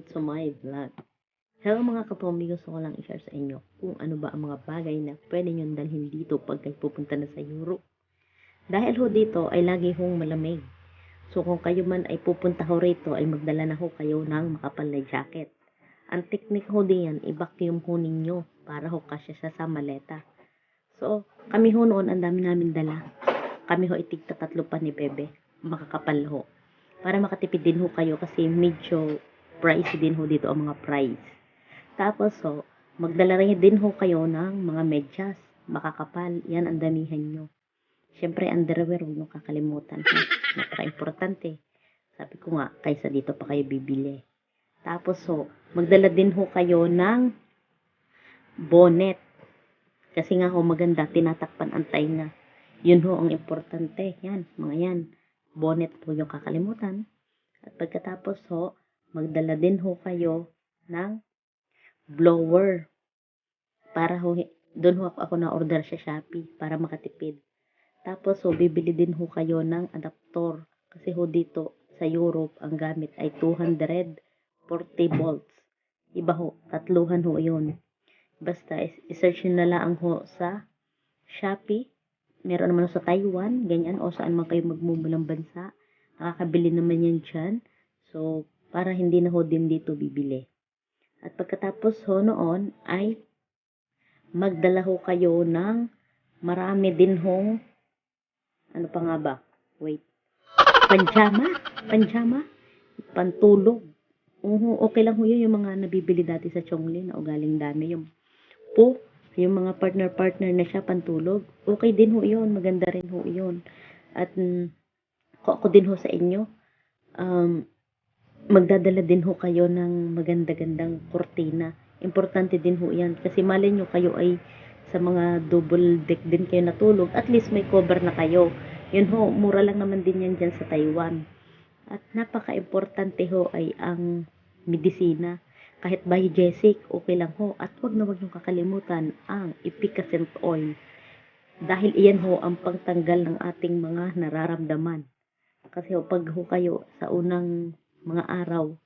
Welcome to my vlog. Hello mga katombi, gusto ko lang i-share sa inyo kung ano ba ang mga bagay na pwede nyo dalhin dito pag kayo pupunta na sa Europe. Dahil ho dito ay lagi hong malamig. So kung kayo man ay pupunta ho rito ay magdala na ho kayo ng makapal na jacket. Ang technique ho diyan, i-vacuum ho ninyo para ho kasya siya sa maleta. So kami ho noon ang dami namin dala. Kami ho itigta tatlo pa ni Bebe. Makakapal ho para makatipid din ho kayo kasi medyo pricey din ho dito ang mga price. Tapos ho, magdala rin din ho kayo ng mga medyas, makakapal, yan ang damihan nyo. Siyempre, underwear, huwag nyo kakalimutan. Napaka-importante. Sabi ko nga, kaysa dito pa kayo bibili. Tapos ho, magdala din ho kayo ng bonnet. Kasi nga ho, maganda, tinatakpan ang tainga. Yun ho ang importante. Yan, mga yan bonnet po yung kakalimutan. At pagkatapos ho, magdala din ho kayo ng blower. Para ho, doon ho ako, ako na-order sa Shopee para makatipid. Tapos ho, bibili din ho kayo ng adaptor. Kasi ho dito sa Europe, ang gamit ay 240 volts. Iba ho, tatluhan ho yun. Basta, isearch nyo na lang ho sa Shopee meron naman sa Taiwan, ganyan, o saan man kayo magmumulang bansa. Nakakabili naman yan dyan. So, para hindi na ho din dito bibili. At pagkatapos ho noon, ay magdala ho kayo ng marami din hong, ano pa nga ba? Wait. Panjama? Panjama? Pantulog. Uh, okay lang ho yun yung mga nabibili dati sa Chongli na ugaling dami. Yung po, yung mga partner-partner na siya pantulog, okay din ho yun, maganda rin ho yun. At mm, ako din ho sa inyo, um, magdadala din ho kayo ng maganda-gandang kortina. Importante din ho yan. Kasi malay nyo kayo ay sa mga double deck din kayo natulog, at least may cover na kayo. Yun ho, mura lang naman din yan dyan sa Taiwan. At napaka-importante ho ay ang medisina kahit biogesic, okay lang ho. At wag na wag niyong kakalimutan ang efficacent oil. Dahil iyan ho ang pangtanggal ng ating mga nararamdaman. Kasi ho, pag ho kayo sa unang mga araw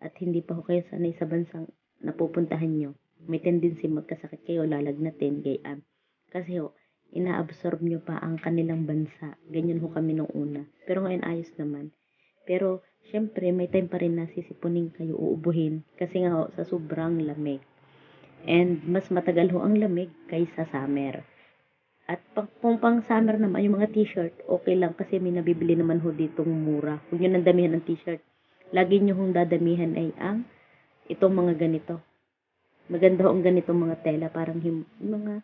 at hindi pa ho kayo sanay sa bansang napupuntahan nyo, may tendency magkasakit kayo, lalagnatin, gayaan. Kasi ho, inaabsorb nyo pa ang kanilang bansa. Ganyan ho kami nung una. Pero ngayon ayos naman. Pero syempre may time pa rin na sisipunin kayo uubuhin kasi nga ho, sa sobrang lamig. And mas matagal ho ang lamig kaysa summer. At pang, kung pang summer naman, yung mga t-shirt, okay lang kasi may nabibili naman ho ditong mura. Kung yun ang damihan ng t-shirt, lagi nyo hong dadamihan ay ang itong mga ganito. Maganda ang ganitong mga tela, parang him, mga,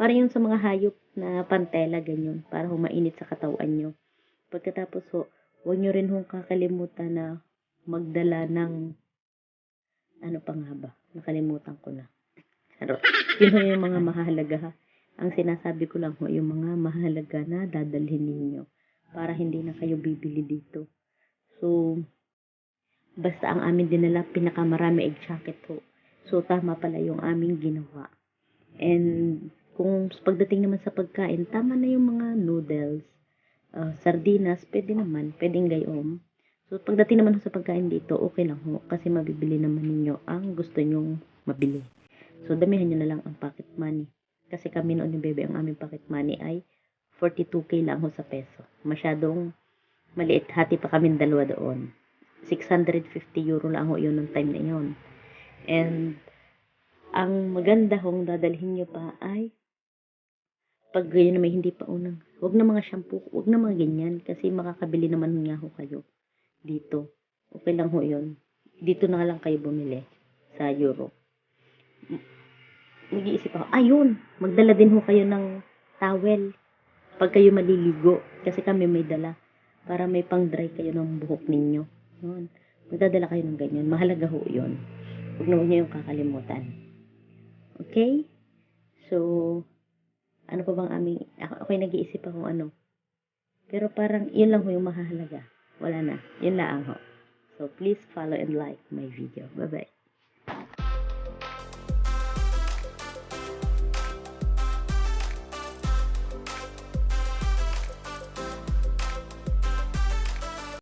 parang yung sa mga hayop na pantela, ganyan, para ho mainit sa katawan nyo. Pagkatapos ho, huwag nyo rin hong kakalimutan na magdala ng ano pa nga ba? Nakalimutan ko na. Pero, yun yung mga mahalaga ha. Ang sinasabi ko lang ho, yung mga mahalaga na dadalhin ninyo para hindi na kayo bibili dito. So, basta ang amin dinala, pinakamarami egg jacket ho. So, tama pala yung aming ginawa. And, kung pagdating naman sa pagkain, tama na yung mga noodles, uh, sardinas, pwede naman, pwedeng gayom. So, pagdating naman sa pagkain dito, okay lang ho, kasi mabibili naman ninyo ang gusto nyong mabili. So, damihan nyo na lang ang pocket money. Kasi kami noon ni Bebe, ang aming pocket money ay 42k lang ho sa peso. Masyadong maliit, hati pa kami dalawa doon. 650 euro lang ho yun nung time na yun. And, ang maganda hong dadalhin nyo pa ay pag yun na may hindi pa unang, wag na mga shampoo, wag na mga ganyan, kasi makakabili naman nga ho kayo dito. Okay lang ho yun. Dito na lang kayo bumili sa Europe. Nag-iisip ako, ayun, magdala din ho kayo ng towel pag kayo maliligo. Kasi kami may dala para may pang-dry kayo ng buhok ninyo. Yun. Magdadala kayo ng ganyan. Mahalaga ho yun. Huwag naman nyo yung kakalimutan. Okay? So, ano pa bang aming, ako, ako'y nag-iisip ako ano. Pero parang, yun lang ho yung mahalaga. Wala na. Yun lang ho. So, please follow and like my video. Bye-bye.